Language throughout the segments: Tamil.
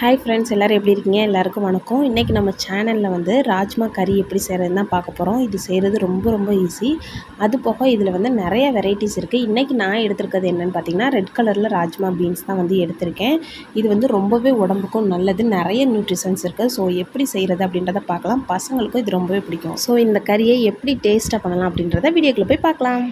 ஹாய் ஃப்ரெண்ட்ஸ் எல்லோரும் எப்படி இருக்கீங்க? எல்லாருக்கும் வணக்கம். இன்றைக்கி நம்ம சேனலில் வந்து ராஜ்மா கறி எப்படி செய்கிறதுன்னு தான் பார்க்க போகிறோம் இது செய்கிறது ரொம்ப ரொம்ப ஈஸி அது போக இதில் வந்து நிறைய வெரைட்டிஸ் இருக்குது இன்றைக்கி நான் எடுத்திருக்கிறது என்னென்னு பார்த்தீங்கன்னா ரெட் கலரில் ராஜ்மா பீன்ஸ் தான் வந்து எடுத்திருக்கேன். இது வந்து ரொம்பவே உடம்புக்கும் நல்லது. நிறைய நியூட்ரிஷன்ஸ் இருக்குது ஸோ எப்படி செய்கிறது அப்படின்றத பார்க்கலாம். பசங்களுக்கும் இது ரொம்பவே பிடிக்கும். ஸோ இந்த கறியை எப்படி டேஸ்ட்டாக பண்ணலாம் அப்படின்றத வீடியோக்குள்ளே போய் பார்க்கலாம்.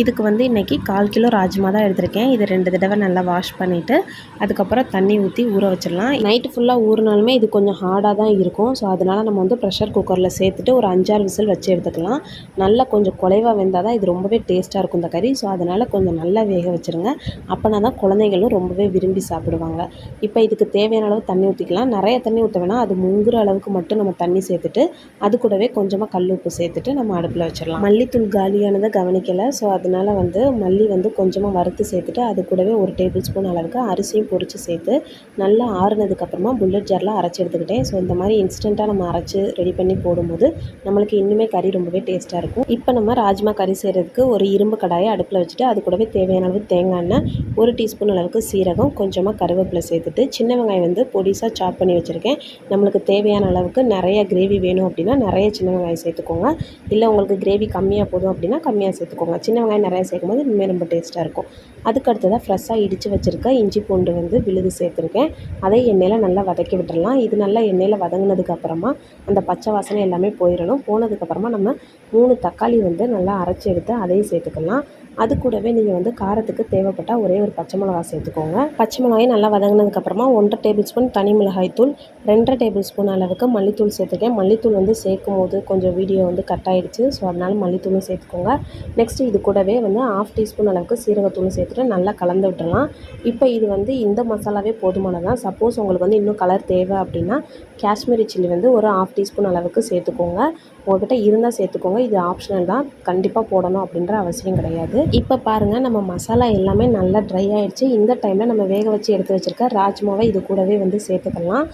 இதுக்கு வந்து இன்றைக்கி கால் கிலோ ராஜ்மா தான் எடுத்திருக்கேன். இது ரெண்டு தடவை நல்லா வாஷ் பண்ணிவிட்டு அதுக்கப்புறம் தண்ணி ஊற்றி ஊற வச்சிடலாம். நைட்டு ஃபுல்லாக ஊறினாலுமே இது கொஞ்சம் ஹார்டாக தான் இருக்கும். ஸோ அதனால் நம்ம வந்து ப்ரெஷர் குக்கரில் சேர்த்துட்டு ஒரு அஞ்சாறு விசில் வச்சு எடுத்துக்கலாம். நல்லா கொஞ்சம் குலைவாக வெந்தால் தான் இது ரொம்பவே டேஸ்ட்டாக இருக்கும் இந்த கறி. ஸோ அதனால் கொஞ்சம் நல்லா வேக வச்சுருங்க. அப்போனா தான் குழந்தைங்களும் ரொம்பவே விரும்பி சாப்பிடுவாங்க. இப்போ இதுக்கு தேவையான அளவு தண்ணி ஊற்றிக்கலாம் நிறைய தண்ணி ஊற்ற வேணால் அது முங்குற அளவுக்கு மட்டும் நம்ம தண்ணி சேர்த்துட்டு அது கூடவே கொஞ்சமாக கல் உப்பு சேர்த்துட்டு நம்ம அடுப்பில் வச்சிடலாம். மல்லித்தூள் காலியானதை கவனிக்கலை. ஸோ அதனால் வந்து மல்லி வந்து கொஞ்சமாக வறுத்து சேர்த்துட்டு அது கூடவே ஒரு டேபிள் ஸ்பூன் அளவுக்கு அரிசியும் பொரித்து சேர்த்து நல்லா ஆறுனதுக்கப்புறமா புல்லட் ஜாரில் அரைச்சி எடுத்துக்கிட்டேன். ஸோ இந்த மாதிரி இன்ஸ்டண்ட்டாக நம்ம அரைச்சி ரெடி பண்ணி போடும்போது நம்மளுக்கு இன்னுமே கறி ரொம்பவே டேஸ்ட்டாக இருக்கும். இப்போ நம்ம ராஜ்மா கறி செய்கிறதுக்கு ஒரு இரும்பு கடாயை அடுப்பில் வச்சுட்டு அது கூடவே தேவையான அளவு தேங்காய் எண்ணெய் ஒரு டீஸ்பூன் அளவுக்கு சீரகம் கொஞ்சமாக கருவேப்பிலை சேர்த்துட்டு சின்ன வெங்காயம் வந்து பொடிசாக சாப் பண்ணி வச்சுருக்கேன். நம்மளுக்கு தேவையான அளவுக்கு நிறைய கிரேவி வேணும் அப்படின்னா நிறைய சின்ன வெங்காயம் சேர்த்துக்கோங்க. இல்லை உங்களுக்கு கிரேவி கம்மியாக போதும் அப்படின்னா கம்மியாக சேர்த்துக்கோங்க. சின்ன வெங்காயம் நிறையா சேர்க்கும் போது இன்னுமே ரொம்ப டேஸ்ட்டாக இருக்கும். அதுக்கு அடுத்ததாக ஃப்ரெஷ்ஷாக இடித்து வச்சுருக்க இஞ்சி பூண்டு வந்து விழுது சேர்த்துருக்கேன். அதை எண்ணெயில் நல்லா வதக்கி விட்டுடலாம் இது நல்லா எண்ணெயில் வதங்கினதுக்கப்புறமா அந்த பச்சை வாசனை எல்லாமே போயிடணும். போனதுக்கப்புறமா நம்ம மூணு தக்காளி வந்து நல்லா அரைச்சி எடுத்து அதையும் சேர்த்துக்கலாம். அது கூடவே நீங்கள் வந்து காரத்துக்கு தேவைப்பட்டால் ஒரே ஒரு பச்சை மிளகா சேர்த்துக்கோங்க. பச்சை மிளகாயை நல்லா வதங்கினதுக்கப்புறமா ஒன்றரை டேபிள் ஸ்பூன் தனி மிளகாய் தூள் ரெண்டரை டேபிள் ஸ்பூன் அளவுக்கு மல்லித்தூள் சேர்த்துருக்கேன். மல்லித்தூள் வந்து சேர்க்கும் போது கொஞ்சம் வீடியோ வந்து கட் ஆகிடுச்சு ஸோ அதனால் மல்லித்தூளும் சேர்த்துக்கோங்க. நெக்ஸ்ட்டு இது கூடவே வந்து ஆஃப் டீஸ்பூன் அளவுக்கு சீரகத்தூளும் சேர்த்துட்டு நல்லா கலந்து விட்டுலாம் இப்போ இது வந்து இந்த மசாலாவே போதுமானதான் சப்போஸ் உங்களுக்கு வந்து இன்னும் கலர் தேவை அப்படின்னா காஷ்மீரி சில்லி வந்து ஒரு ஆஃப் டீஸ்பூன் அளவுக்கு சேர்த்துக்கோங்க. உங்கள்கிட்ட இருந்தால் சேர்த்துக்கோங்க. இது ஆப்ஷனல் தான். கண்டிப்பாக போடணும் அப்படின்ற அவசியம் கிடையாது. இப்போ பாருங்கள் நம்ம மசாலா எல்லாமே நல்லா ட்ரை ஆகிடுச்சு இந்த டைமில் நம்ம வேக வச்சு எடுத்து வச்சுருக்க ராஜ்மாவை இது கூடவே வந்து சேர்த்துக்கலாம்.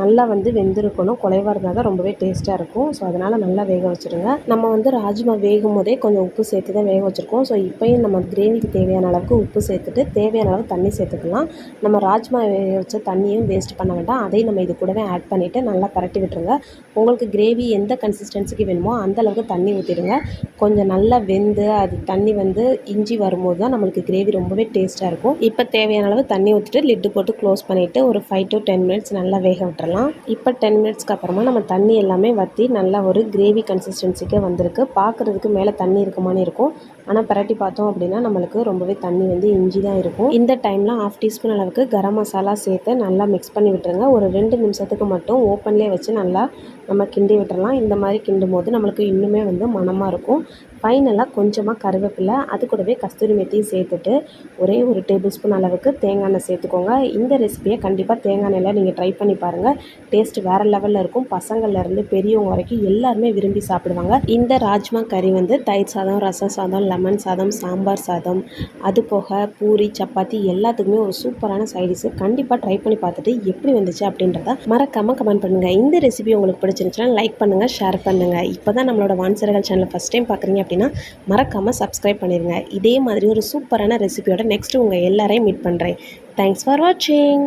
நல்லா வந்து வெந்திருக்கணும். குலைவாக இருந்தால் தான் ரொம்பவே டேஸ்ட்டாக இருக்கும். ஸோ அதனால் நல்லா வேக வச்சுருங்க. நம்ம வந்து ராஜ்மா வேகும் போதே கொஞ்சம் உப்பு சேர்த்து தான் வேக வச்சுருக்கோம். ஸோ இப்போயும் நம்ம கிரேவிக்கு தேவையான அளவுக்கு உப்பு சேர்த்துட்டு தேவையான அளவு தண்ணி சேர்த்துக்கலாம். நம்ம ராஜ்மா வேக வச்ச தண்ணியும் வேஸ்ட் பண்ண வேண்டாம். அதையும் நம்ம இது கூடவே ஆட் பண்ணிவிட்டு நல்லா பரட்டி விட்டுருங்க. உங்களுக்கு கிரேவி எந்த கன்சிஸ்டன்சிக்கு வேணுமோ அந்த அளவுக்கு தண்ணி ஊற்றிடுங்க கொஞ்சம் நல்லா வெந்து அது தண்ணி வந்து இஞ்சி வரும்போது தான் நம்மளுக்கு கிரேவி ரொம்பவே டேஸ்ட்டாக இருக்கும். இப்போ தேவையான அளவு தண்ணி ஊற்றிட்டு லிட்டு போட்டு க்ளோஸ் பண்ணிவிட்டு ஒரு ஃபைவ் டு டென் மினிட்ஸ் நல்லா வேக விட்டுறலாம். இப்போ டென் மினிட்ஸ்க்கு அப்புறமா நம்ம தண்ணி எல்லாமே வற்றி நல்லா ஒரு கிரேவி கன்சிஸ்டன்சிக்கே வந்திருக்கு. பார்க்குறதுக்கு மேலே தண்ணி இருக்குமானே இருக்கும். ஆனால் பரட்டி பார்த்தோம் அப்படின்னா நம்மளுக்கு ரொம்பவே தண்ணி வந்து இஞ்சி தான் இருக்கும். இந்த டைமில் ஆஃப் டீஸ்பூன் அளவுக்கு கரம் மசாலா சேர்த்து நல்லா மிக்ஸ் பண்ணி விட்டுருங்க. ஒரு ரெண்டு நிமிஷத்துக்கு மட்டும் ஓப்பன்லேயே வச்சு நல்லா நம்ம கிண்டி விட்டுறலாம். இந்த மாதிரி கிண்டும் போது நம்மளுக்கு இன்னுமே வந்து மணமாக இருக்கும். ஃபைனலாக கொஞ்சமாக கருவேப்பிலை அது கூடவே கஸ்தூரி மெத்தியும் சேர்த்துட்டு ஒரே ஒரு டேபிள் ஸ்பூன் அளவுக்கு தேங்காய் எண்ணெய் சேர்த்துக்கோங்க. இந்த ரெசிபியை கண்டிப்பாக தேங்காய் எண்ணெயில் நீங்கள் ட்ரை பண்ணி பாருங்கள் டேஸ்ட் வேறு லெவலில் இருக்கும். பசங்கள்லேருந்து பெரியவங்க வரைக்கும் எல்லாருமே விரும்பி சாப்பிடுவாங்க. இந்த ராஜ்மா கறி வந்து தயிர் சாதம் ரசம் சாதம் லெமன் சாதம் சாம்பார் சாதம் அது போக பூரி சப்பாத்தி எல்லாத்துக்குமே ஒரு சூப்பரான சைடிஸு கண்டிப்பாக ட்ரை பண்ணி பார்த்துட்டு எப்படி வந்துச்சு அப்படின்றத மறக்காமல் கமெண்ட் பண்ணுங்கள் இந்த ரெசிபி உங்களுக்கு பிடிச்சிருந்துச்சுன்னா லைக் பண்ணுங்கள் ஷேர் பண்ணுங்கள் இப்போ தான் நம்மளோட வான்சர்கள் சேனலை ஃபஸ்ட் டைம் பார்க்குறீங்க அப்படின்னா மறக்காமல் சப்ஸ்கிரைப் பண்ணிடுங்க இதே மாதிரி ஒரு சூப்பரான ரெசிபியோட நெக்ஸ்ட்டு உங்கள் எல்லாரையும் மீட் பண்ணுறேன் தேங்க்ஸ் ஃபார் வாட்சிங்